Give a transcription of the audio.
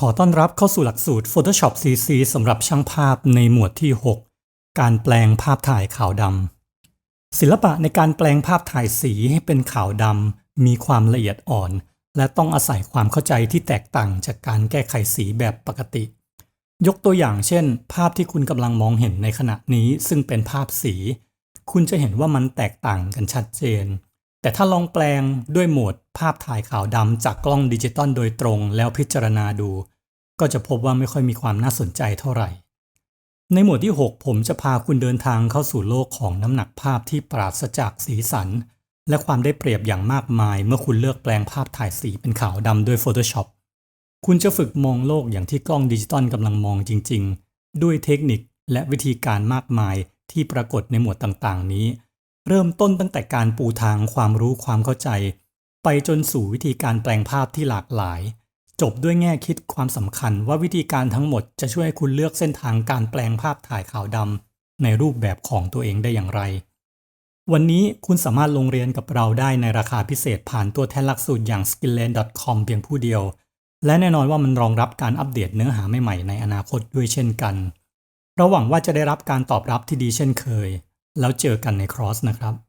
ขอต้อนรับเข้าสู่หลักสูตร Photoshop CC สำหรับช่างภาพในหมวดที่ 6 การแปลงภาพถ่ายขาวดำศิลปะในการแปลงภาพถ่ายสีให้เป็นขาวดำมีความละเอียดอ่อน และต้องอาศัยความเข้าใจที่แตกต่างจากการแก้ไขสีแบบปกติ ยกตัวอย่างเช่น ภาพที่คุณกำลังมองเห็นในขณะนี้ซึ่งเป็นภาพสี คุณจะเห็นว่ามันแตกต่างกันชัดเจน แต่ถ้าลองแปลงด้วยโหมดภาพถ่ายขาวดำจากกล้องดิจิตอลโดยตรงแล้วพิจารณาดู ก็จะพบว่าไม่ค่อยมีความน่าสนใจเท่าไหร่ ในหมวดที่ 6 ผมจะพาคุณเดินทางเข้าสู่โลกของน้ำหนักภาพที่ปราศจากสีสัน และความได้เปรียบอย่างมากมาย เมื่อคุณเลือกแปลงภาพถ่ายสีเป็นขาวดำด้วย Photoshop คุณจะฝึกมองโลกอย่างที่กล้องดิจิตอลกำลังมองจริง ๆ ด้วยเทคนิคและวิธีการมากมายที่ปรากฏในหมวดต่างๆ นี้ เริ่มต้นตั้งแต่การปูทางความรู้ความเข้าใจ ไปจนสู่วิธีการแปลงภาพที่หลากหลาย จบด้วยแง่คิดความสำคัญว่าวิธีการทั้งหมดจะช่วยให้คุณเลือกเส้นทางการแปลงภาพถ่ายขาวดำในรูปแบบของตัวเองได้อย่างไร วันนี้คุณสามารถลงเรียนกับเราได้ในราคาพิเศษผ่านตัวแทนหลักสูตรอย่าง skillen.com เพียงผู้เดียว และแน่นอนว่ามันรองรับการอัปเดตเนื้อหาใหม่ๆในอนาคตด้วยเช่นกันเราหวังว่าจะได้รับการตอบรับที่ดีเช่นเคย แล้วเจอกันในครอสนะครับ